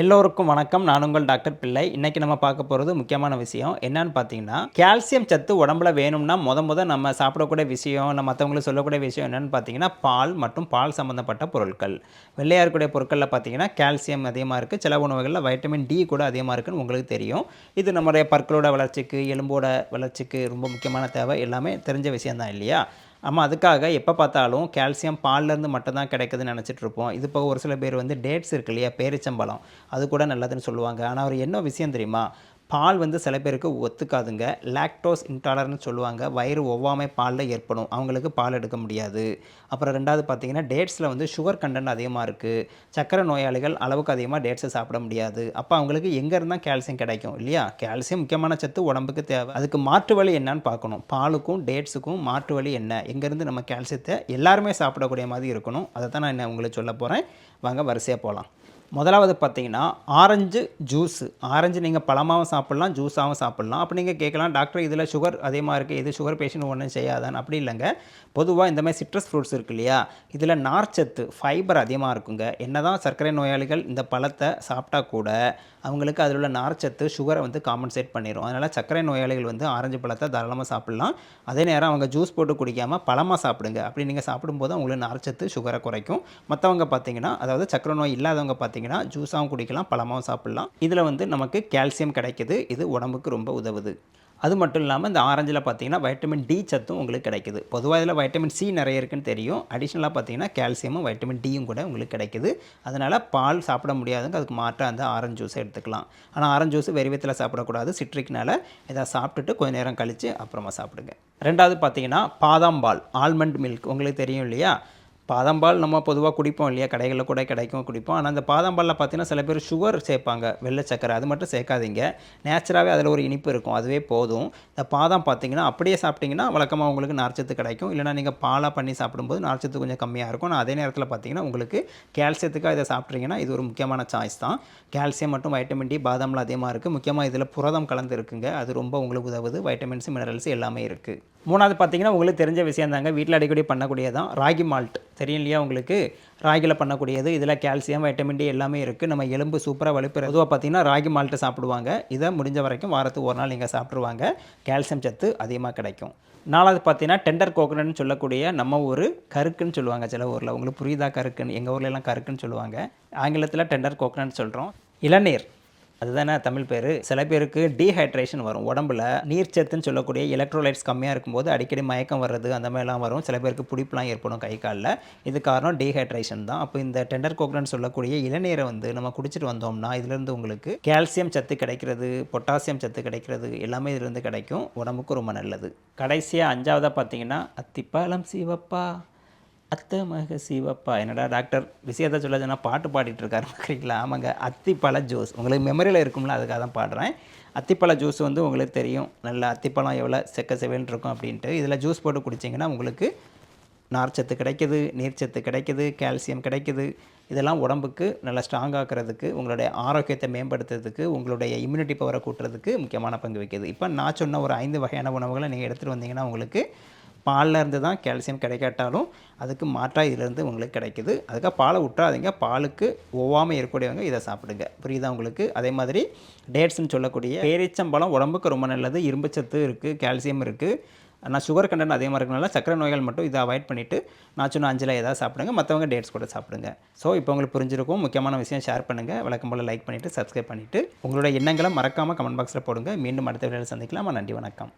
எல்லோருக்கும் வணக்கம். நான் உங்கள் டாக்டர் பிள்ளை. இன்றைக்கி நம்ம பார்க்க போகிறது முக்கியமான விஷயம். என்னன்னு பார்த்தீங்கன்னா கால்சியம் சத்து உடம்புல வேணும்னா முத முத நம்ம சாப்பிடக்கூடிய விஷயம் நம்ம மற்றவங்களுக்கு சொல்லக்கூடிய விஷயம் என்னென்னு பார்த்தீங்கன்னா பால் மற்றும் பால் சம்மந்தப்பட்ட பொருட்கள். வெள்ளையாக இருக்கக்கூடிய பொருட்களில் பார்த்தீங்கன்னா கால்சியம் அதிகமாக இருக்குது சில உணவுகளில் வைட்டமின் டி கூட அதிகமாக இருக்குன்னு உங்களுக்கு தெரியும். இது நம்மளுடைய பற்களோட வளர்ச்சிக்கு எலும்போட வளர்ச்சிக்கு ரொம்ப முக்கியமான தேவை. எல்லாமே தெரிஞ்ச விஷயம்தான் இல்லையா? நம்ம அதுக்காக எப்போ பார்த்தாலும் கால்சியம் பால்லேருந்து மட்டும்தான் கிடைக்குதுன்னு நினச்சிட்டு இருப்போம். இது போக ஒரு சில பேர் வந்து டேட்ஸ் இருக்கு இல்லையா? பேரிச்சம்பழம். அது கூட நல்லதுன்னு சொல்லுவாங்க. ஆனால் அவர் என்ன விஷயம் தெரியுமா? பால் வந்து சில பேருக்கு ஒத்துக்காதுங்க. லாக்டோஸ் இன்டாலரன்ஸ் சொல்லுவாங்க. வயிறு ஒவ்வாமை பாலில் ஏற்படும். அவங்களுக்கு பால் எடுக்க முடியாது. அப்புறம் ரெண்டாவது பார்த்தீங்கன்னா டேட்ஸில் வந்து சுகர் கண்டென்ட் அதிகமாக இருக்குது சக்கரை நோயாளிகள் அளவுக்கு அதிகமாக டேட்ஸை சாப்பிட முடியாது. அப்போ அவங்களுக்கு எங்கே இருந்தால் கால்சியம் கிடைக்கும் இல்லையா? கால்சியம் முக்கியமான சத்து உடம்புக்கு தேவை. அதுக்கு மாற்று வழி என்னன்னு பார்க்கணும். பாலுக்கும் டேட்ஸுக்கும் மாற்று வழி என்ன? எங்கேருந்து நம்ம கால்சியத்தை எல்லாருமே சாப்பிடக்கூடிய மாதிரி இருக்கணும். அதை தான் நான் என்ன உங்களுக்கு சொல்ல போகிறேன் வாங்க வரிசையாக போகலாம் முதலாவது பார்த்தீங்கன்னா ஆரஞ்சு ஜூஸு ஆரஞ்சு நீங்கள் பழமாகவும் சாப்பிட்லாம் ஜூஸாகவும் சாப்பிட்லாம். அப்போ நீங்கள் கேட்கலாம் டாக்டர் இதில் சுகர் அதிகமாக இருக்குது இது சுகர் பேஷண்ட் ஒன்றும் செய்யாதான் அப்படி இல்லைங்க. பொதுவாக இந்த மாதிரி சிட்ரஸ் ஃப்ரூட்ஸ் இருக்கு இல்லையா? இதில் நார்ச்சத்து ஃபைபர் அதிகமாக இருக்குங்க. என்ன தான் சர்க்கரை நோயாளிகள் இந்த பழத்தை சாப்பிட்டா கூட அவங்களுக்கு அதில் உள்ள நார்ச்சத்து சுகரை வந்து காம்பன்சேட் பண்ணிடும் அதனால் சர்க்கரை நோயாளிகள் வந்து ஆரஞ்சு பழத்தை தாராளமாக சாப்பிட்லாம். அதே நேரம் அவங்க ஜூஸ் போட்டு குடிக்காமல் பழமாக சாப்பிடுங்க. அப்படி நீங்கள் சாப்பிடும்போது அவங்களுக்கு நார்ச்சத்து சுகரை குறைக்கும். மற்றவங்க பார்த்தீங்கன்னா அதாவது சர்க்கரை நோய் இல்லாதவங்க பார்த்தீங்கன்னா பார்த்தீங்கன்னா ஜூஸாகவும் குடிக்கலாம் பழமாகவும் சாப்பிட்லாம். இதில் வந்து நமக்கு கால்சியம் கிடைக்குது. இது உடம்புக்கு ரொம்ப உதவுது. அது மட்டும் இல்லாமல் இந்த ஆரஞ்சில் பார்த்தீங்கன்னா வைட்டமின் டி சத்தும் உங்களுக்கு கிடைக்குது. பொதுவாக இதில் வைட்டமின் சி நிறைய இருக்குன்னு தெரியும். அடிஷ்னலாக பார்த்தீங்கன்னா கால்சியமும் வைட்டமின் டியும் கூட உங்களுக்கு கிடைக்குது. அதனால் பால் சாப்பிட முடியாதுங்க. அதுக்கு மாற்றாக அந்த ஆரஞ்சு ஜூஸை எடுத்துக்கலாம். ஆனால் ஆரஞ்சு ஜூஸ் வெறிவத்தில் சாப்பிடக்கூடாது. சிட்ரிக்னால இதை சாப்பிட்டுட்டு கொஞ்சம் நேரம் கழித்து அப்புறமா சாப்பிடுங்க. ரெண்டாவது பார்த்தீங்கன்னா பாதாம் பால் ஆல்மண்ட் மில்க் உங்களுக்கு தெரியும் இல்லையா? பாதாம்பால் நம்ம பொதுவாக குடிப்போம் இல்லையா? கடைகளில் கூட கிடைக்கும் குடிப்போம். ஆனால் அந்த பாதாம்பாலில் பார்த்தீங்கன்னா சில பேர் சுகர் சேர்ப்பாங்க. வெள்ளை சக்கரை அது மட்டும் சேர்க்காதீங்க. நேச்சுராகவே அதில் ஒரு இனிப்பு இருக்கும். அதுவே போதும். இந்த பாதாம் பார்த்தீங்கன்னா அப்படியே சாப்பிட்டிங்கன்னா வழக்கமாக உங்களுக்கு நார்ச்சத்து கிடைக்கும். இல்லைனா நீங்கள் பாலாக பண்ணி சாப்பிடும்போது நார்ச்சத்து கொஞ்சம் கம்மியாக இருக்கும். ஆனால் அதே நேரத்தில் பார்த்தீங்கன்னா உங்களுக்கு கால்சியத்துக்காக இதை சாப்பிட்றீங்கன்னா இது ஒரு முக்கியமான சாய்ஸ் தான். கால்சியம் மற்றும் வைட்டமின் டி பாதாமில் அதிகமாக இருக்குது முக்கியமாக இதில் புரதம் கலந்து இருக்குங்க. அது ரொம்ப உங்களுக்கு உதவுது. வைட்டமின்ஸ் மினரல்ஸ் எல்லாமே இருக்குது மூணாவது பார்த்தீங்கன்னா உங்களுக்கு தெரிஞ்ச விஷயம் தாங்க. வீட்டில் அடிக்கடி பண்ணக்கூடியதான் ராகி மால்ட் தெரியும் இல்லையா உங்களுக்கு? ராகியில் பண்ணக்கூடியது. இதில் கால்சியம் வைட்டமின் டி எல்லாமே இருக்குது நம்ம எலும்பு சூப்பராக வலுப்புற பொதுவாக பார்த்திங்கன்னா ராகி மால்ட்டு சாப்பிடுவாங்க. இதை முடிஞ்ச வரைக்கும் வாரத்துக்கு ஒரு நாள் நீங்கள் சாப்பிட்ருவாங்க கால்சியம் சத்து அதிகமாக கிடைக்கும். நாலாவது பார்த்தீங்கன்னா டெண்டர் கோகனட்னு சொல்லக்கூடிய நம்ம ஊர் கருக்குன்னு சொல்லுவாங்க சில ஊரில். உங்களுக்கு புரியுதா கருக்குன்னு? எங்கள் ஊர்ல கருக்குன்னு சொல்லுவாங்க. ஆங்கிலத்தில் டெண்டர் கோகனட் சொல்கிறோம் இளநீர். அதுதானே தமிழ் பேர். சில பேருக்கு டீஹைட்ரேஷன் வரும். உடம்புல நீர்ச்சத்துன்னு சொல்லக்கூடிய எலக்ட்ரோலைட்ஸ் கம்மியாக இருக்கும்போது அடிக்கடி மயக்கம் வர்றது அந்த மாதிரிலாம் வரும். சில பேருக்கு பிடிப்புலாம் ஏற்படும் கை காலில். இது காரணம் டீஹைட்ரேஷன் தான். அப்போ இந்த டெண்டர் கோகனட் சொல்லக்கூடிய இளநீரை வந்து நம்ம குடிச்சிட்டு வந்தோம்னா இதுலேருந்து உங்களுக்கு கால்சியம் சத்து கிடைக்கிறது பொட்டாசியம் சத்து கிடைக்கிறது எல்லாமே இதுலேருந்து கிடைக்கும். உடம்புக்கு ரொம்ப நல்லது. கடைசியாக அஞ்சாவதாக பார்த்தீங்கன்னா அத்திப்பாலம் சிவப்பா. அத்தை மக சிவப்பா. என்னடா டாக்டர் விஷயத்த சொல்ல சொன்னால் பாட்டு பாடிட்டு இருக்காரு பார்க்குறீங்களா ஆமாங்க. அத்திப்பழ ஜூஸ். உங்களுக்கு மெமரியில் இருக்கும்ல அதுக்காக தான் பாடுறேன். அத்திப்பழ ஜூஸ் வந்து உங்களுக்கு தெரியும். நல்ல அத்திப்பழம் எவ்வளோ செக்க செவேன்னு இருக்கும் அப்படின்ட்டு. இதில் ஜூஸ் போட்டு குடிச்சிங்கன்னா உங்களுக்கு நார்ச்சத்து கிடைக்குது நீர்ச்சத்து கிடைக்குது கால்சியம் கிடைக்குது. இதெல்லாம் உடம்புக்கு நல்லா ஸ்ட்ராங் ஆக்கிறதுக்கு உங்களுடைய ஆரோக்கியத்தை மேம்படுத்துறதுக்கு உங்களுடைய இம்யூனிட்டி பவரை கூட்டுறதுக்கு முக்கியமான பங்கு வகிக்குது. இப்போ நான் சொன்ன ஒரு ஐந்து வகையான உணவுகளை நீங்கள் எடுத்துகிட்டு வந்தீங்கன்னா உங்களுக்கு பாலில் இருந்து தான் கால்சியம் கிடைக்காட்டாலும் அதுக்கு மாற்றாக இதிலேருந்து உங்களுக்கு கிடைக்குது. அதுக்காக பாலை விட்டுறாதீங்க பாலுக்கு ஒவ்வாமல் இருக்கக்கூடியவங்க இதை சாப்பிடுங்க. புரியுதா உங்களுக்கு? அதே மாதிரி டேட்ஸ்னு சொல்லக்கூடிய பேரிச்சம்பழம் உடம்புக்கு ரொம்ப நல்லது. இரும்புச்சத்து இருக்குது கால்சியம் இருக்குது நான் சுகர் கண்டென்ட் அதிகமாக இருக்கனால சக்கரை நோய்கள் மட்டும் இதை அவாய்ட் பண்ணிவிட்டு நான் சொன்ன அஞ்சில் ஏதாவது சாப்பிடுங்க. மற்றவங்க டேட்ஸ் கூட சாப்பிடுங்க. ஸோ இப்போ உங்களுக்கு புரிஞ்சிருக்கும். முக்கியமான விஷயம் ஷேர் பண்ணுங்கள் வழக்கம் போல் லைக் பண்ணிவிட்டு சப்ஸ்கிரைப் பண்ணிவிட்டு உங்களோட எண்ணங்களை மறக்காமல் கமெண்ட் பாக்ஸில் போடுங்க. மீண்டும் அடுத்த வீடியோவில் சந்திக்கலாம்? நன்றி வணக்கம்.